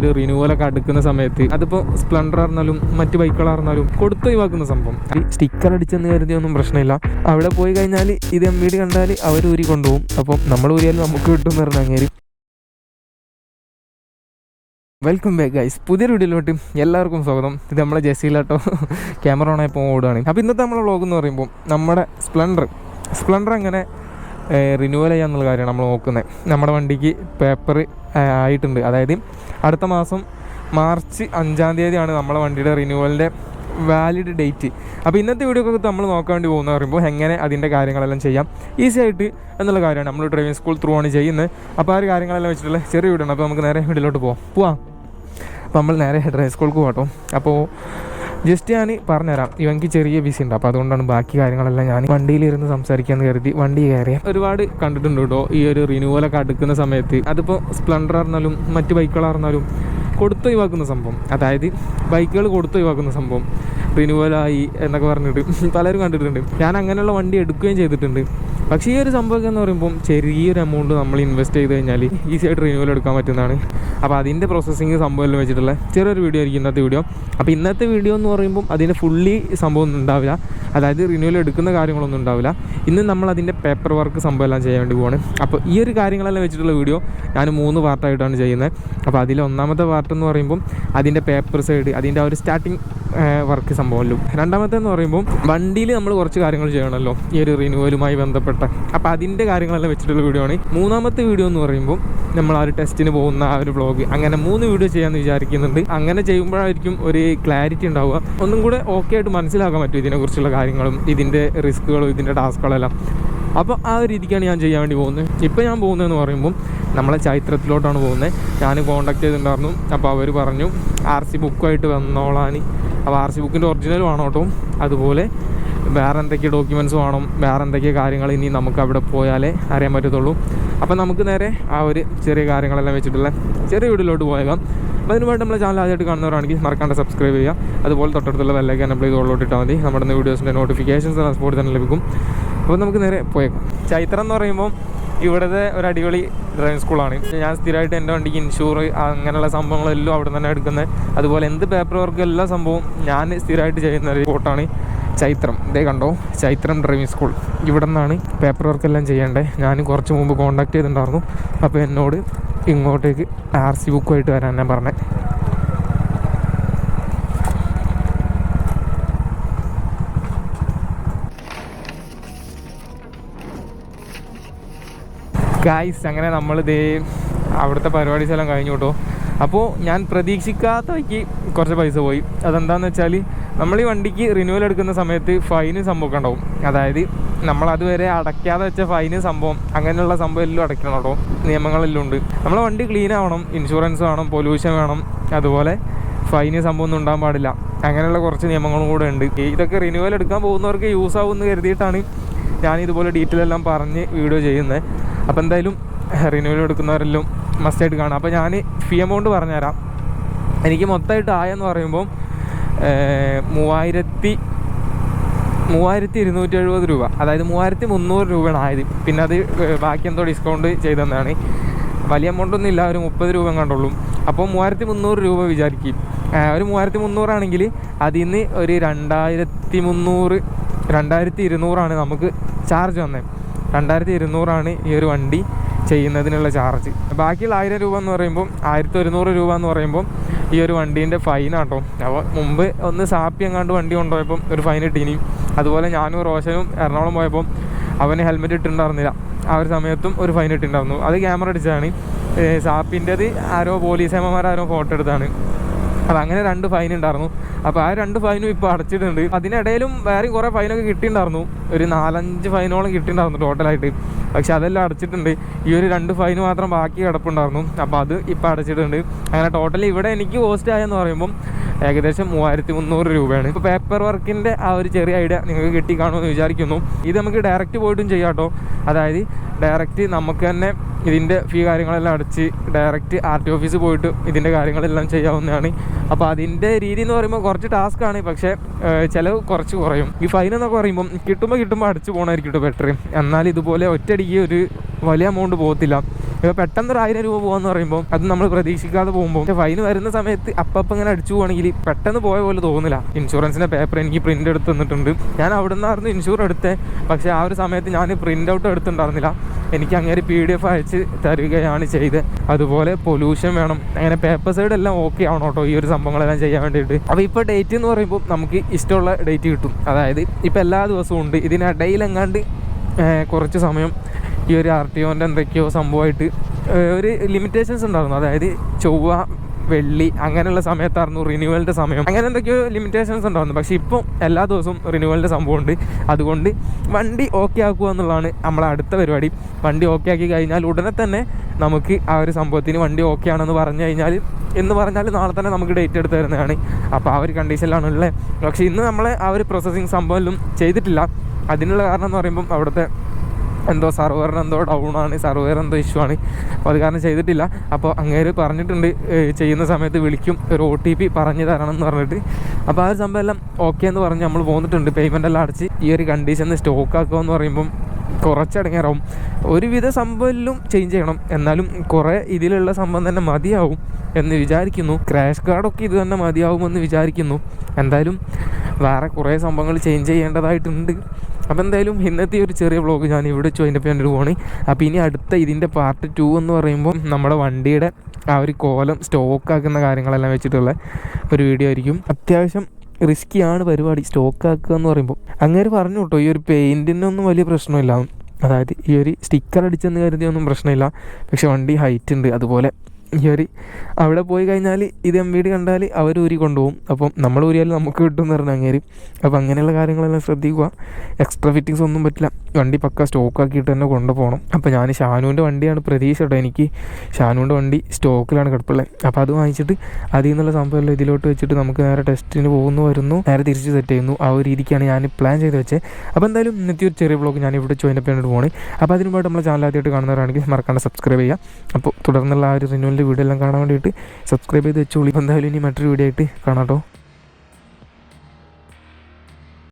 ഒരു റിന്യൂവലൊക്കെ അടുക്കുന്ന സമയത്ത് അതിപ്പോ സ്പ്ലൻഡർ ആയിരുന്നാലും മറ്റു ബൈക്കുകളായിരുന്നാലും കൊടുത്ത് ഒഴിവാക്കുന്ന സംഭവം. സ്റ്റിക്കർ അടിച്ചെന്ന് കരുതിയൊന്നും പ്രശ്നമില്ല. അവിടെ പോയി കഴിഞ്ഞാൽ ഇത് എം വീട് കണ്ടാൽ അവർ ഊരി കൊണ്ടുപോകും. അപ്പം നമ്മൾ ഊരിയാലും നമുക്ക് കിട്ടും എന്ന് പറഞ്ഞാൽ അങ്ങേര്. വെൽക്കം ബാക്ക് ഗൈസ് പുതിയ വീഡിയോയിലോട്ട് എല്ലാവർക്കും സ്വാഗതം. ഇത് നമ്മളെ ജെസ്സിയിലാട്ടോ ക്യാമറ ഓണായപ്പോൾ ഓടുകയാണ് അപ്പോൾ ഇന്നത്തെ നമ്മളെ വ്ളോഗ് എന്ന് പറയുമ്പോൾ നമ്മുടെ സ്പ്ലൻഡർ സ്പ്ലൻഡർ എങ്ങനെ റിന്യൂവൽ ചെയ്യാന്നുള്ള കാര്യമാണ് നമ്മൾ നോക്കുന്നത്. നമ്മുടെ വണ്ടിക്ക് പേപ്പർ ആയിട്ടുണ്ട്. അതായത് അടുത്ത മാസം മാർച്ച് അഞ്ചാം തീയതിയാണ് നമ്മുടെ വണ്ടിയുടെ റിന്യൂവലിന്റെ വാലിഡ് ഡേറ്റ് അപ്പോൾ ഇന്നത്തെ വീഡിയോ ഒക്കെ നമ്മൾ നോക്കാൻ വേണ്ടി പോകുന്ന പറയുമ്പോൾ എങ്ങനെ അതിന്റെ കാര്യങ്ങളെല്ലാം ചെയ്യാം. ഈസി ആയിട്ട് എന്നുള്ള കാര്യമാണ്. നമ്മൾ ഡ്രൈവിംഗ് സ്കൂൾ ത്രൂ ആണ് ചെയ്യുന്നത്. അപ്പോൾ ആ ഒരു കാര്യങ്ങളെല്ലാം വെച്ചിട്ടുള്ള ചെറിയ ആണ്. അപ്പോൾ നമുക്ക് നേരെ വീട്ടിലോട്ട് പോവാം. പോവാം. അപ്പോൾ നമ്മൾ നേരെ ഡ്രൈവിംഗ് സ്കൂൾക്ക് പോകട്ടോ അപ്പോൾ ജസ്റ്റ് ഞാൻ പറഞ്ഞുതരാം. ഇവൻക്ക് ചെറിയ ബിസി ഉണ്ട്. അപ്പോൾ അതുകൊണ്ടാണ് ബാക്കി കാര്യങ്ങളെല്ലാം ഞാൻ വണ്ടിയിലിരുന്ന് സംസാരിക്കാമെന്ന് കരുതി വണ്ടി കയറി ഒരുപാട് കണ്ടിട്ടുണ്ട് കേട്ടോ ഈ ഒരു റിന്യൂവലൊക്കെ അടുക്കുന്ന സമയത്ത്. അതിപ്പോൾ സ്പ്ലൻഡർ ആയിരുന്നാലും മറ്റ് ബൈക്കുകളായിരുന്നാലും കൊടുത്ത് ഒഴിവാക്കുന്ന സംഭവം. അതായത് ബൈക്കുകൾ കൊടുത്ത് ഒഴിവാക്കുന്ന സംഭവം. റിന്യൂവലായി എന്നൊക്കെ പറഞ്ഞിട്ട് പലരും കണ്ടിട്ടുണ്ട്. ഞാൻ അങ്ങനെയുള്ള വണ്ടി എടുക്കുകയും ചെയ്തിട്ടുണ്ട്. പക്ഷേ ഈ ഒരു സംഭവം എന്ന് പറയുമ്പോൾ ചെറിയൊരു എമൗണ്ട് നമ്മൾ ഇൻവെസ്റ്റ് ചെയ്ത് കഴിഞ്ഞാൽ ഈസിയായിട്ട് റിന്യൂവൽ എടുക്കാൻ പറ്റുന്നതാണ്. അപ്പോൾ അതിന്റെ പ്രോസസ്സിങ് സംഭവം എല്ലാം വെച്ചിട്ടുള്ള ചെറിയൊരു വീഡിയോ ആയിരിക്കും ഇന്നത്തെ വീഡിയോ അപ്പോൾ ഇന്നത്തെ വീഡിയോ എന്ന് പറയുമ്പോൾ അതിന് ഫുള്ളി സംഭവം ഒന്നും ഉണ്ടാവില്ല. അതായത് റിന്യൂവൽ എടുക്കുന്ന കാര്യങ്ങളൊന്നും ഉണ്ടാവില്ല. ഇന്ന് നമ്മൾ അതിന്റെ പേപ്പർ വർക്ക് സംഭവം എല്ലാം ചെയ്യാൻ വേണ്ടി പോവുകയാണ് അപ്പോൾ ഈ ഒരു കാര്യങ്ങളെല്ലാം വെച്ചിട്ടുള്ള വീഡിയോ ഞാൻ മൂന്ന് പാർട്ടായിട്ടാണ് ചെയ്യുന്നത്. അപ്പോൾ അതിൽ ഒന്നാമത്തെ പാർട്ട് എന്ന് പറയുമ്പോൾ അതിന്റെ പേപ്പർ സൈഡ് അതിന്റെ ആ ഒരു സ്റ്റാർട്ടിങ് വർക്ക് സംഭവമല്ലോ രണ്ടാമത്തെ എന്ന് പറയുമ്പോൾ വണ്ടിയിൽ നമ്മൾ കുറച്ച് കാര്യങ്ങൾ ചെയ്യണമല്ലോ. ഈ ഒരു റിന്യൂവലുമായി ബന്ധപ്പെട്ട അപ്പോൾ അതിന്റെ കാര്യങ്ങളെല്ലാം വെച്ചിട്ടുള്ള വീഡിയോ ആണ്. മൂന്നാമത്തെ വീഡിയോ എന്ന് പറയുമ്പോൾ നമ്മൾ ആ ഒരു ടെസ്റ്റിന് പോകുന്ന ആ ഒരു വ്ളോഗ് അങ്ങനെ മൂന്ന് വീഡിയോ ചെയ്യാമെന്ന് വിചാരിക്കുന്നുണ്ട്. അങ്ങനെ ചെയ്യുമ്പോഴായിരിക്കും ഒരു ക്ലാരിറ്റി ഉണ്ടാവുക. ഒന്നും കൂടെ ഓക്കെ ആയിട്ട് മനസ്സിലാക്കാൻ പറ്റും ഇതിനെക്കുറിച്ചുള്ള കാര്യങ്ങളും ഇതിന്റെ റിസ്ക്കുകളും ഇതിന്റെ ടാസ്കുകളെല്ലാം അപ്പോൾ ആ ഒരു രീതിക്കാണ് ഞാൻ ചെയ്യാൻ വേണ്ടി പോകുന്നത്. ഇപ്പോൾ ഞാൻ പോകുന്നതെന്ന് പറയുമ്പോൾ നമ്മളെ ചൈത്രത്തിലോട്ടാണ് പോകുന്നത്. ഞാൻ കോൺടാക്ട് ചെയ്തിട്ടുണ്ടായിരുന്നു. അപ്പോൾ അവർ പറഞ്ഞു ആർ സി ബുക്കുമായിട്ട് വന്നോളാൻ. അപ്പോൾ ആർ സി ബുക്കിന്റെ ഒറിജിനൽ വേണം കേട്ടോ അതുപോലെ വേറെ എന്തൊക്കെ ഡോക്യുമെന്റ്സ് വേണം വേറെ എന്തൊക്കെ കാര്യങ്ങൾ ഇനി നമുക്ക് അവിടെ പോയാലേ അറിയാൻ പറ്റത്തുള്ളൂ. അപ്പം നമുക്ക് നേരെ ആ ഒരു ചെറിയ കാര്യങ്ങളെല്ലാം വെച്ചിട്ടുള്ള ചെറിയ വീട്ടിലോട്ട് പോയേക്കാം. അപ്പോൾ വേണ്ടി നമ്മളെ ചാനൽ ആദ്യമായിട്ട് കാണുന്നവരാണെങ്കിൽ മറക്കാണ്ട് സബ്സ്ക്രൈബ് ചെയ്യുക. അതുപോലെ തൊട്ടടുത്തുള്ള വെല്ലൊക്കെ നമ്മൾ ഇത് ഉള്ളോട്ട് ഇട്ടാൽ മതി. നമ്മുടെ വീഡിയോസിന്റെ നോട്ടിഫിക്കേഷൻസ് സ്പോർട്ട് തന്നെ ലഭിക്കും. അപ്പോൾ നമുക്ക് നേരെ പോയേക്കാം. ചൈത്രം എന്ന് പറയുമ്പോൾ ഇവിടുത്തെ ഒരു അടിപൊളി ഡ്രൈവിംഗ് സ്കൂളാണ് ഞാൻ സ്ഥിരമായിട്ട് എന്റെ വണ്ടിക്ക് ഇൻഷൂർ അങ്ങനെയുള്ള സംഭവങ്ങളെല്ലാം അവിടെ തന്നെ എടുക്കുന്നത്. അതുപോലെ എന്ത് പേപ്പർ വർക്ക് എല്ലാ സംഭവവും ഞാൻ സ്ഥിരമായിട്ട് ചെയ്യുന്ന ഒരു സ്പോട്ടാണ് ചൈത്രം. ഇതേ കണ്ടോ ചൈത്രം ഡ്രൈവിംഗ് സ്കൂൾ. ഇവിടെ നിന്നാണ് പേപ്പർ വർക്ക് എല്ലാം ചെയ്യേണ്ടത് ഞാൻ കുറച്ച് മുമ്പ് കോൺടാക്ട് ചെയ്തിട്ടുണ്ടായിരുന്നു. അപ്പോൾ എന്നോട് ഇങ്ങോട്ടേക്ക് ആർ സി ബുക്കുമായിട്ട് വരാൻ ഞാൻ പറഞ്ഞത് ഗായ്സ് അങ്ങനെ നമ്മൾ ദേ അവിടുത്തെ പരിപാടി സ്ഥലം കഴിഞ്ഞു കേട്ടോ. അപ്പോൾ ഞാൻ പ്രതീക്ഷിക്കാത്ത വഴിക്ക് കുറച്ച് പൈസ പോയി. അതെന്താണെന്ന് വെച്ചാൽ നമ്മൾ ഈ വണ്ടിക്ക് റിന്യൂവൽ എടുക്കുന്ന സമയത്ത് ഫൈന് സംഭവമൊക്കെ ഉണ്ടാവും. അതായത് നമ്മൾ അതുവരെ അടയ്ക്കാതെ വെച്ച ഫൈന് സംഭവം അങ്ങനെയുള്ള സംഭവം എല്ലാം അടയ്ക്കണം കേട്ടോ. നിയമങ്ങളെല്ലാം ഉണ്ട്. നമ്മളെ വണ്ടി ക്ലീൻ ആവണം ഇൻഷുറൻസ് വേണം പൊല്യൂഷൻ വേണം അതുപോലെ ഫൈന് സംഭവം ഒന്നും ഉണ്ടാകാൻ പാടില്ല. അങ്ങനെയുള്ള കുറച്ച് നിയമങ്ങളും കൂടെ ഉണ്ട്. ഇതൊക്കെ റിന്യൂവൽ എടുക്കാൻ പോകുന്നവർക്ക് യൂസ് ആവുമെന്ന് കരുതിയിട്ടാണ് ഞാൻ ഇതുപോലെ ഡീറ്റെയിൽ എല്ലാം പറഞ്ഞ് വീഡിയോ ചെയ്യുന്നത്. അപ്പോൾ എന്തായാലും റിന്യൂവൽ എടുക്കുന്നവരെല്ലാം മസ്റ്റായിട്ട് കാണാം. അപ്പോൾ ഞാൻ ഫീ എമൗണ്ട് പറഞ്ഞുതരാം. എനിക്ക് മൊത്തമായിട്ട് ആയെന്ന് പറയുമ്പോൾ മൂവായിരത്തി മൂവായിരത്തി ഇരുന്നൂറ്റി എഴുപത് രൂപ. അതായത് മൂവായിരത്തി മുന്നൂറ് രൂപയാണ് ആയത്. പിന്നെ അത് ബാക്കി എന്തോ ഡിസ്കൗണ്ട് ചെയ്തെന്നാണ്. വലിയ എമൗണ്ട് ഒന്നും ഇല്ല ഒരു മുപ്പത് രൂപ കണ്ടുള്ളൂ അപ്പോൾ മൂവായിരത്തി മുന്നൂറ് രൂപ വിചാരിക്കും. ഒരു മൂവായിരത്തി മുന്നൂറാണെങ്കിൽ അതിൽ നിന്ന് ഒരു രണ്ടായിരത്തി മുന്നൂറ് രണ്ടായിരത്തി ഇരുന്നൂറാണ് നമുക്ക് ചാർജ് വന്നത് രണ്ടായിരത്തി ഇരുന്നൂറാണ് ഈ ഒരു വണ്ടി. ചെയ്യുന്നതിനുള്ള ചാർജ്. ബാക്കിയുള്ള ആയിരം രൂപ എന്ന് പറയുമ്പോൾ ആയിരത്തി ഒരുന്നൂറ് രൂപ എന്ന് പറയുമ്പോൾ ഈ ഒരു വണ്ടീന്റെ ഫൈനാട്ടോ അപ്പോൾ മുമ്പ് ഒന്ന് സാപ്പി എങ്ങാണ്ട് വണ്ടി കൊണ്ടുപോയപ്പം ഒരു ഫൈൻ ഇട്ടിനി. അതുപോലെ ഞാനും റോഷനും എറണാകുളം പോയപ്പോൾ അവന് ഹെൽമെറ്റ് ഇട്ടിട്ടുണ്ടായിരുന്നില്ല. ആ ഒരു സമയത്തും ഒരു ഫൈൻ ഇട്ടിട്ടുണ്ടായിരുന്നു. അത് ക്യാമറ അടിച്ചതാണ്. സാപ്പിന്റെത് ആരോ പോലീസ് ഏമ്മമാരോ ഫോട്ടോ എടുത്താണ് അപ്പോൾ അങ്ങനെ രണ്ട് ഫൈൻ ഉണ്ടായിരുന്നു അപ്പോൾ ആ രണ്ട് ഫൈനും ഇപ്പോൾ അടച്ചിട്ടുണ്ട്. അതിനിടയിലും വേറെയും കുറേ ഫൈനൊക്കെ കിട്ടിയിട്ടുണ്ടായിരുന്നു ഒരു നാലഞ്ച് ഫൈനോളം കിട്ടിയിട്ടുണ്ടായിരുന്നു ടോട്ടലായിട്ട് പക്ഷെ അതെല്ലാം അടച്ചിട്ടുണ്ട്. ഈ ഒരു രണ്ട് ഫൈൻ മാത്രം ബാക്കി കിടപ്പുണ്ടായിരുന്നു അപ്പോൾ അത് ഇപ്പോൾ അടച്ചിട്ടുണ്ട്. അങ്ങനെ ടോട്ടലി ഇവിടെ എനിക്ക് കോസ്റ്റ് ആയെന്ന് പറയുമ്പം ഏകദേശം മൂവായിരത്തി മുന്നൂറ് രൂപയാണ്. ഇപ്പോൾ പേപ്പർ വർക്കിന്റെ ആ ഒരു ചെറിയ ഐഡിയ നിങ്ങൾക്ക് കിട്ടി കാണുമെന്ന് വിചാരിക്കുന്നു. ഇത് നമുക്ക് ഡയറക്റ്റ് പോയിട്ടും ചെയ്യാം കേട്ടോ അതായത് ഡയറക്റ്റ് നമുക്ക് തന്നെ ഇതിന്റെ ഫീ കാര്യങ്ങളെല്ലാം അടച്ച് ഡയറക്റ്റ് ആർ ടി ഓഫീസിൽ പോയിട്ട് ഇതിന്റെ കാര്യങ്ങളെല്ലാം ചെയ്യാവുന്നതാണ്. അപ്പോൾ അതിന്റെ രീതി എന്ന് പറയുമ്പോൾ കുറച്ച് ടാസ്ക് ആണ്. പക്ഷേ ചിലവ് കുറച്ച് കുറയും. ഈ ഫൈൻ എന്നൊക്കെ പറയുമ്പം കിട്ടുമ്പോൾ കിട്ടുമ്പോൾ അടിച്ചു പോകണമായിരിക്കും കേട്ടോ ബെറ്റർ എന്നാൽ ഇതുപോലെ ഒറ്റയടിക്ക് ഒരു വലിയ എമൗണ്ട് പോകത്തില്ല. ഇപ്പോൾ പെട്ടെന്ന് ഒരു ആയിരം രൂപ പോകാന്ന് പറയുമ്പോൾ അത് നമ്മൾ പ്രതീക്ഷിക്കാതെ പോകുമ്പോൾ ഫൈൻ വരുന്ന സമയത്ത് അപ്പം ഇങ്ങനെ അടിച്ചു പോകണമെങ്കിൽ പെട്ടെന്ന് പോയ പോലെ തോന്നില്ല. ഇൻഷുറൻസിന്റെ പേപ്പർ എനിക്ക് പ്രിന്റ് എടുത്ത് തന്നിട്ടുണ്ട്. ഞാൻ അവിടെ നിന്നായിരുന്നു ഇൻഷുർ എടുത്തേ. പക്ഷേ ആ ഒരു സമയത്ത് ഞാൻ പ്രിന്റ് ഔട്ട് എടുത്തിട്ടുണ്ടായിരുന്നില്ല. എനിക്ക് അങ്ങനെ പി ഡി എഫ് അയച്ച് തരികയാണ് ചെയ്തത് അതുപോലെ പൊല്യൂഷൻ വേണം. അങ്ങനെ പേപ്പർ സൈഡ് എല്ലാം ഓക്കെ ആവണം കേട്ടോ ഈ ഒരു സംഭവങ്ങളെല്ലാം ചെയ്യാൻ വേണ്ടിയിട്ട്. അപ്പോൾ ഇപ്പോൾ ഡേറ്റ് എന്ന് പറയുമ്പോൾ നമുക്ക് ഇഷ്ടമുള്ള ഡേറ്റ് കിട്ടും. അതായത് ഇപ്പോൾ എല്ലാ ദിവസവും ഉണ്ട്. ഇതിനിടയിൽ എങ്ങാണ്ട് കുറച്ച് സമയം ഈ ഒരു ആർ ടി ഒന്റെ എന്തൊക്കെയോ സംഭവമായിട്ട് ഒരു ലിമിറ്റേഷൻസ് ഉണ്ടായിരുന്നു. അതായത് ചൊവ്വ വെള്ളി അങ്ങനെയുള്ള സമയത്തായിരുന്നു റിന്യൂവലിന്റെ സമയം. അങ്ങനെ എന്തൊക്കെയോ ലിമിറ്റേഷൻസ് ഉണ്ടായിരുന്നു. പക്ഷേ ഇപ്പം എല്ലാ ദിവസവും റിന്യൂവലിന്റെ സംഭവമുണ്ട്. അതുകൊണ്ട് വണ്ടി ഓക്കെ ആക്കുക എന്നുള്ളതാണ് നമ്മളെ അടുത്ത പരിപാടി. വണ്ടി ഓക്കെ ആക്കി കഴിഞ്ഞാൽ ഉടനെ തന്നെ നമുക്ക് ആ ഒരു സംഭവത്തിന് വണ്ടി ഓക്കെ ആണെന്ന് പറഞ്ഞു കഴിഞ്ഞാൽ എന്ന് പറഞ്ഞാൽ നാളെ തന്നെ നമുക്ക് ഡേറ്റ് എടുത്ത് തരുന്നതാണ്. അപ്പോൾ ആ ഒരു കണ്ടീഷനിലാണ് ഉള്ളത്. പക്ഷേ ഇന്ന് നമ്മളെ ആ ഒരു പ്രോസസ്സിങ് സംഭവം ചെയ്തിട്ടില്ല. അതിനുള്ള കാരണം എന്ന് പറയുമ്പം അവിടുത്തെ എന്തോ സർവറിന് എന്തോ ഡൗൺ ആണ് സർവർ എന്തോ ഇഷ്യൂ ആണ്. അപ്പോൾ അത് കാരണം ചെയ്തിട്ടില്ല. അപ്പോൾ അങ്ങേര് പറഞ്ഞിട്ടുണ്ട് ചെയ്യുന്ന സമയത്ത് വിളിക്കും ഒരു ഒ ടി പി പറഞ്ഞു തരണം എന്ന് പറഞ്ഞിട്ട്. അപ്പോൾ ആ ഒരു സംഭവം എല്ലാം ഓക്കെ എന്ന് പറഞ്ഞ് നമ്മൾ പോന്നിട്ടുണ്ട്. പേയ്മെന്റ് എല്ലാം അടച്ച് ഈ ഒരു കണ്ടീഷനിൽ സ്റ്റോക്ക് ആക്കുക എന്ന് പറയുമ്പം കുറച്ചടങ്ങാറാവും. ഒരുവിധ സംഭവം ചേഞ്ച് ചെയ്യണം. എന്നാലും കുറേ ഇതിലുള്ള സംഭവം തന്നെ മതിയാവും എന്ന് വിചാരിക്കുന്നു. ക്രാഷ് കാർഡൊക്കെ ഇത് തന്നെ മതിയാവുമെന്ന് വിചാരിക്കുന്നു. എന്തായാലും വേറെ കുറേ സംഭവങ്ങൾ ചേഞ്ച് ചെയ്യേണ്ടതായിട്ടുണ്ട്. അപ്പോൾ എന്തായാലും ഇന്നത്തെ ഒരു ചെറിയ വ്ളോഗ് ഞാൻ ഇവിടെ വെച്ച്. അതിന്റെ പേരിൽ പോകണേ അപ്പോൾ ഇനി അടുത്ത ഇതിന്റെ പാർട്ട് ടു എന്ന് പറയുമ്പോൾ നമ്മുടെ വണ്ടിയുടെ ആ ഒരു കോലം സ്റ്റോക്ക് ആക്കുന്ന കാര്യങ്ങളെല്ലാം വെച്ചിട്ടുള്ള ഒരു വീഡിയോ ആയിരിക്കും. അത്യാവശ്യം റിസ്ക്കിയാണ് പരിപാടി. സ്റ്റോക്ക് ആക്കുക എന്ന് പറയുമ്പോൾ അങ്ങനെ പറഞ്ഞു കേട്ടോ ഈ ഒരു പെയിന്റിനൊന്നും വലിയ പ്രശ്നമില്ല. അതായത് ഈ ഒരു സ്റ്റിക്കർ അടിച്ചെന്ന് കരുതിയൊന്നും പ്രശ്നമില്ല. പക്ഷേ വണ്ടി ഹൈറ്റ് ഉണ്ട്. അതുപോലെ ഒരു അവിടെ പോയി കഴിഞ്ഞാൽ ഇത് എം വി ഡി കണ്ടാൽ അവർ ഊരി കൊണ്ടുപോകും. അപ്പം നമ്മൾ ഊരിയാൽ നമുക്ക് കിട്ടും എന്ന് പറഞ്ഞാൽ അങ്ങേര്. അപ്പോൾ അങ്ങനെയുള്ള കാര്യങ്ങളെല്ലാം ശ്രദ്ധിക്കുക. എക്സ്ട്രാ ഫിറ്റിങ്സ് ഒന്നും പറ്റില്ല. വണ്ടി പക്ക സ്റ്റോക്ക് ആക്കിയിട്ട് തന്നെ കൊണ്ടുപോകണം. അപ്പോൾ ഞാൻ ഷാനുവിന്റെ വണ്ടിയാണ് പ്രതീക്ഷ കേട്ടോ എനിക്ക്. ഷാനുവിന്റെ വണ്ടി സ്റ്റോക്കിലാണ് കിടപ്പുള്ളത് അപ്പോൾ അത് വാങ്ങിച്ചിട്ട് അതിൽ നിന്നുള്ള സംഭവമല്ല ഇതിലോട്ട് വെച്ചിട്ട് നമുക്ക് നേരെ ടെസ്റ്റിന് പോകുന്നു വരുന്നു. നേരെ തിരിച്ച് സെറ്റ് ചെയ്യുന്നു. ആ ഒരു രീതിക്കാണ് ഞാൻ പ്ലാൻ ചെയ്ത് വെച്ചത് അപ്പോൾ എന്തായാലും ഇന്നത്തെ ഒരു ചെറിയ ബ്ലോഗ് ഞാൻ ഇവിടെ പേരിട്ട് പോകണേ അപ്പോൾ അതിനുമായിട്ട് നമ്മളെ ചാനൽ ആദ്യമായിട്ട് കാണുന്നവരാണെങ്കിൽ മറക്കാണ്ട് സബ്സ്ക്രൈബ് ചെയ്യുക. അപ്പോൾ തുടർന്നുള്ള ആ ഒരു റിന്യൂവലിന്റെ വീഡിയോ എല്ലാം കാണാൻ വേണ്ടിയിട്ട് സബ്സ്ക്രൈബ് ചെയ്ത് വെച്ചോളി. എന്തായാലും ഇനി മറ്റൊരു വീഡിയോ ആയിട്ട് കാണാം